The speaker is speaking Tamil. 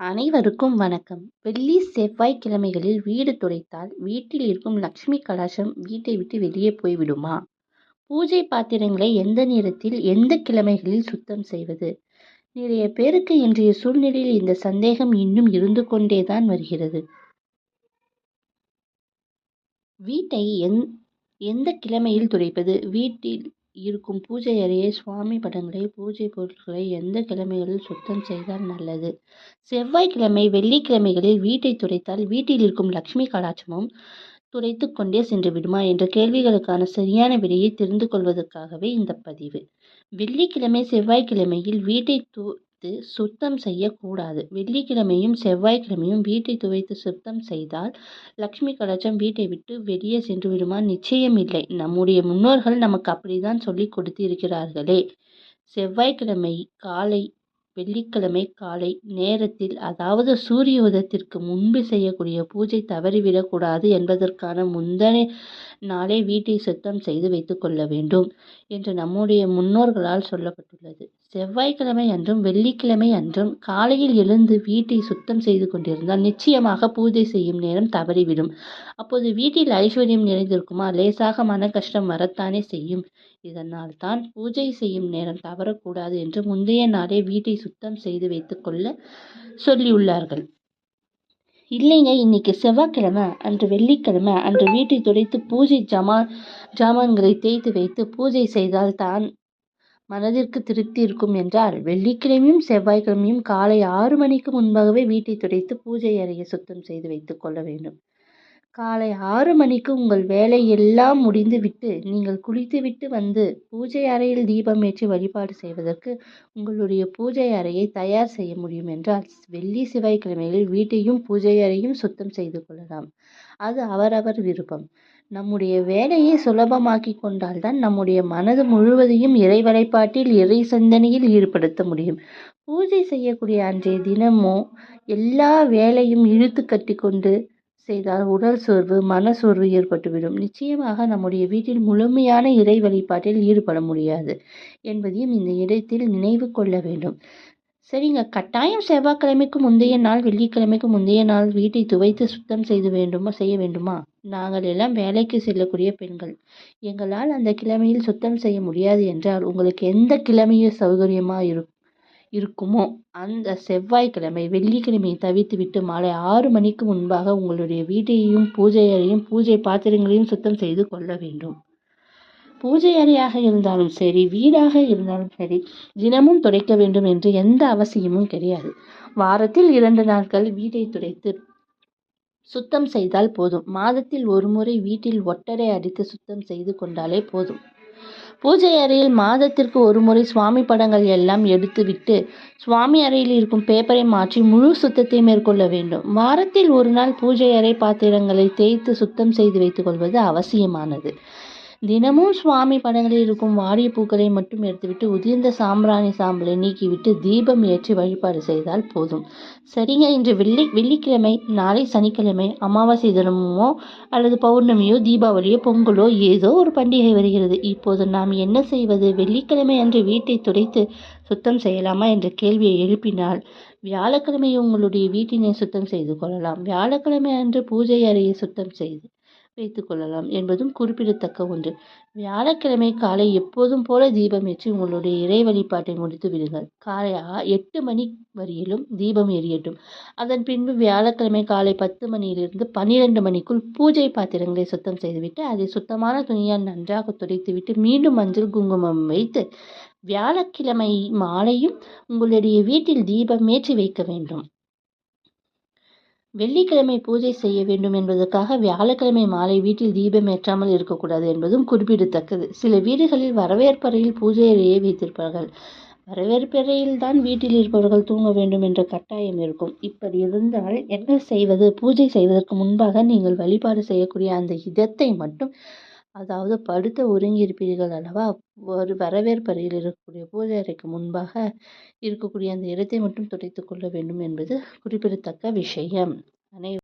அனைவருக்கும் வணக்கம். வெள்ளி செவ்வாய் கிழமைகளில் வீடு துடைத்தால் வீட்டில் இருக்கும் லக்ஷ்மி கலாசம் வீட்டை விட்டு வெளியே போய்விடுமா பூஜை பாத்திரங்களை எந்த நேரத்தில் எந்த கிழமைகளில் சுத்தம் செய்வது? நிறைய பேருக்கு இன்றைய சூழ்நிலையில் இந்த சந்தேகம் இன்னும் இருந்து கொண்டேதான் வருகிறது. வீட்டை எந் எந்த கிழமையில் துடைப்பது? வீட்டில் இருக்கும் பூஜை அறையை சுவாமி படங்களை பூஜை பொருட்களை எந்த கிழமைகளில் சுத்தம் செய்தால் நல்லது? செவ்வாய்க்கிழமை வெள்ளிக்கிழமைகளில் வீட்டை துடைத்தால் வீட்டில் இருக்கும் லக்ஷ்மி கடாட்சமும் துடைத்து கொண்டே சென்று விடுமா என்ற கேள்விகளுக்கான சரியான விடையை தெரிந்து கொள்வதற்காகவே இந்த பதிவு. வெள்ளிக்கிழமை செவ்வாய்க்கிழமையில் வீட்டை து துவைத்து சுத்தம் செய்யக்கூடாது. வெள்ளிக்கிழமையும் செவ்வாய்க்கிழமையும் வீட்டை துவைத்து சுத்தம் செய்தால் லக்ஷ்மி கடாட்சம் வீட்டை விட்டு வெளியே சென்று விடுமா நிச்சயம் இல்லை. நம்முடைய முன்னோர்கள் நமக்கு அப்படிதான் சொல்லி கொடுத்து இருக்கிறார்களே செவ்வாய்க்கிழமை காலை வெள்ளிக்கிழமை காலை நேரத்தில் அதாவது சூரிய உதயத்திற்கு முன்பு செய்யக்கூடிய பூஜை தவறிவிடக்கூடாது என்பதற்கான முந்தனை நாளே வீட்டை சுத்தம் செய்து வைத்துக் கொள்ள வேண்டும் என்று நம்முடைய முன்னோர்களால் சொல்லப்பட்டுள்ளது. செவ்வாய்க்கிழமை அன்றும் வெள்ளிக்கிழமை அன்றும் காலையில் எழுந்து வீட்டை சுத்தம் செய்து கொண்டிருந்தால் நிச்சயமாக பூஜை செய்யும் நேரம் தவறிவிடும். அப்போது வீட்டில் ஐஸ்வர்யம் நிறைந்திருக்குமா? லேசாக மன கஷ்டம் வரத்தானே செய்யும். இதனால் தான் பூஜை செய்யும் நேரம் தவறக்கூடாது என்று முந்தைய நாளே வீட்டை சுத்தம் செய்து வைத்துக்கொள்ள சொல்லியுள்ளார்கள். இல்லைங்க இன்னைக்கு செவ்வாய்க்கிழமை அன்று வெள்ளிக்கிழமை அன்று வீட்டை துடைத்து பூஜை ஜமா ஜாமான்களை தேய்த்து வைத்து பூஜை செய்தால் தான் மனதிற்கு திருப்தி இருக்கும் என்றால் வெள்ளிக்கிழமையும் செவ்வாய்க்கிழமையும் காலை ஆறு மணிக்கு முன்பாகவே வீட்டை துடைத்து பூஜை அறையை சுத்தம் செய்து வைத்துக் கொள்ள வேண்டும். காலை ஆறு மணிக்கு உங்கள் வேலை எல்லாம் முடிந்துவிட்டு நீங்கள் குளித்துவிட்டு வந்து பூஜை அறையில் தீபம் ஏற்றி வழிபாடு செய்வதற்கு உங்களுடைய பூஜை அறையை தயார் செய்ய முடியும் என்றால் வெள்ளி செவ்வாய்க்கிழமைகளில் வீட்டையும் பூஜை அறையும் சுத்தம் செய்து கொள்ளலாம். அது அவரவர் விருப்பம். நம்முடைய வேலையை சுலபமாக்கி கொண்டால்தான் நம்முடைய மனது முழுவதையும் இறை வழிபாட்டில் இறை சிந்தனையில் ஈடுபடுத்த முடியும். பூஜை செய்யக்கூடிய அன்றைய தினமும் எல்லா வேலையும் இழுத்து கட்டி கொண்டு செய்தால் உடல் சோர்வு மன சோர்வு ஏற்பட்டுவிடும். நிச்சயமாக நம்முடைய வீட்டில் முழுமையான இறை வழிபாட்டில் ஈடுபட முடியாது என்பதையும் இந்த இடத்தில் நினைவு கொள்ள வேண்டும். சரிங்க. கட்டாயம் செவ்வாய்க்கிழமைக்கு முந்தைய நாள் வெள்ளிக்கிழமைக்கு முந்தைய நாள் வீட்டை துவைத்து சுத்தம் செய்து வேண்டுமா செய்ய வேண்டுமா? நாங்கள் எல்லாம் வேலைக்கு செல்லக்கூடிய பெண்கள். எங்களால் அந்த கிழமையில் சுத்தம் செய்ய முடியாது என்றால் உங்களுக்கு எந்த கிழமையும் சௌகரியமாக இருக்கும்? இருக்குமோ? அந்த செவ்வாய்க்கிழமை வெள்ளிக்கிழமையை தவிர்த்துவிட்டு மாலை ஆறு மணிக்கு முன்பாக உங்களுடைய வீட்டையும் பூஜை அறையும் பூஜை பாத்திரங்களையும் சுத்தம் செய்து கொள்ள வேண்டும். பூஜை அறையாக இருந்தாலும் சரி வீடாக இருந்தாலும் சரி தினமும் துடைக்க வேண்டும் என்று எந்த அவசியமும் கிடையாது. வாரத்தில் இரண்டு நாட்கள் வீட்டை துடைத்து சுத்தம் செய்தால் போதும். மாதத்தில் ஒரு முறை வீட்டில் ஒட்டடை அடித்து சுத்தம் செய்து கொண்டாலே போதும். பூஜை அறையில் மாதத்திற்கு ஒரு முறை சுவாமி படங்கள் எல்லாம் எடுத்துவிட்டு சுவாமி அறையில் இருக்கும் பேப்பரை மாற்றி முழு சுத்தத்தை மேற்கொள்ள வேண்டும். வாரத்தில் ஒரு நாள் பூஜை அறை பாத்திரங்களை தேய்த்து சுத்தம் செய்து வைத்துக் கொள்வது அவசியமானது. தினமும் சுவாமி படங்களில் இருக்கும் வாடிய பூக்களை மட்டும் எடுத்துவிட்டு உதிர்ந்த சாம்பிராணி சாம்பலை நீக்கிவிட்டு தீபம் ஏற்றி வழிபாடு செய்தால் போதும். சரிங்க இன்று வெள்ளி வெள்ளிக்கிழமை நாளை சனிக்கிழமை அமாவாசை தினமோ அல்லது பௌர்ணமியோ தீபாவளியோ பொங்கலோ ஏதோ ஒரு பண்டிகை வருகிறது. இப்போது நாம் என்ன செய்வது? வெள்ளிக்கிழமை அன்று வீட்டை துடைத்து சுத்தம் செய்யலாமா என்ற கேள்வியை எழுப்பினால் வியாழக்கிழமை உங்களுடைய வீட்டினை சுத்தம் செய்து கொள்ளலாம். வியாழக்கிழமை அன்று பூஜை அறையை சுத்தம் செய்து வைத்துக் கொள்ளலாம் என்பதும் குறிப்பிடத்தக்க ஒன்று. வியாழக்கிழமை காலை எப்போதும் போல தீபம் ஏற்றி உங்களுடைய இறை வழிபாட்டை முடித்து விடுங்கள். காலை எட்டு மணி வரையிலும் தீபம் எரியட்டும் அதன் பின்பு வியாழக்கிழமை காலை பத்து மணியிலிருந்து பன்னிரண்டு மணிக்குள் பூஜை பாத்திரங்களை சுத்தம் செய்துவிட்டு அதை சுத்தமான துணியால் நன்றாக துடைத்துவிட்டு மீண்டும் மஞ்சள் குங்குமம் வைத்து வியாழக்கிழமை மாலையும் உங்களுடைய வீட்டில் தீபம் ஏற்றி வைக்க வேண்டும். வெள்ளிக்கிழமை பூஜை செய்ய வேண்டும் என்பதற்காக வியாழக்கிழமை மாலை வீட்டில் தீபம் ஏற்றாமல் இருக்கக்கூடாது என்பதும் குறிப்பிடத்தக்கது. சில வீடுகளில் வரவேற்பறையில் பூஜை அறையை வைத்திருப்பார்கள். வரவேற்பறையில் தான் வீட்டில் இருப்பவர்கள் தூங்க வேண்டும் என்ற கட்டாயம் இருக்கும். இப்படி இருந்தால் என்ன செய்வது? பூஜை செய்வதற்கு முன்பாக நீங்கள் வழிபாடு செய்யக்கூடிய அந்த இதத்தை மட்டும் அதாவது படுத்த ஒருங்கி இருப்பீர்கள் அல்லவா? ஒரு வரவேற்பறையில் இருக்கக்கூடிய பூஜை அறைக்கு முன்பாக இருக்கக்கூடிய அந்த இடத்தை மட்டும் துடைத்து கொள்ள வேண்டும் என்பது குறிப்பிடத்தக்க விஷயம். அனை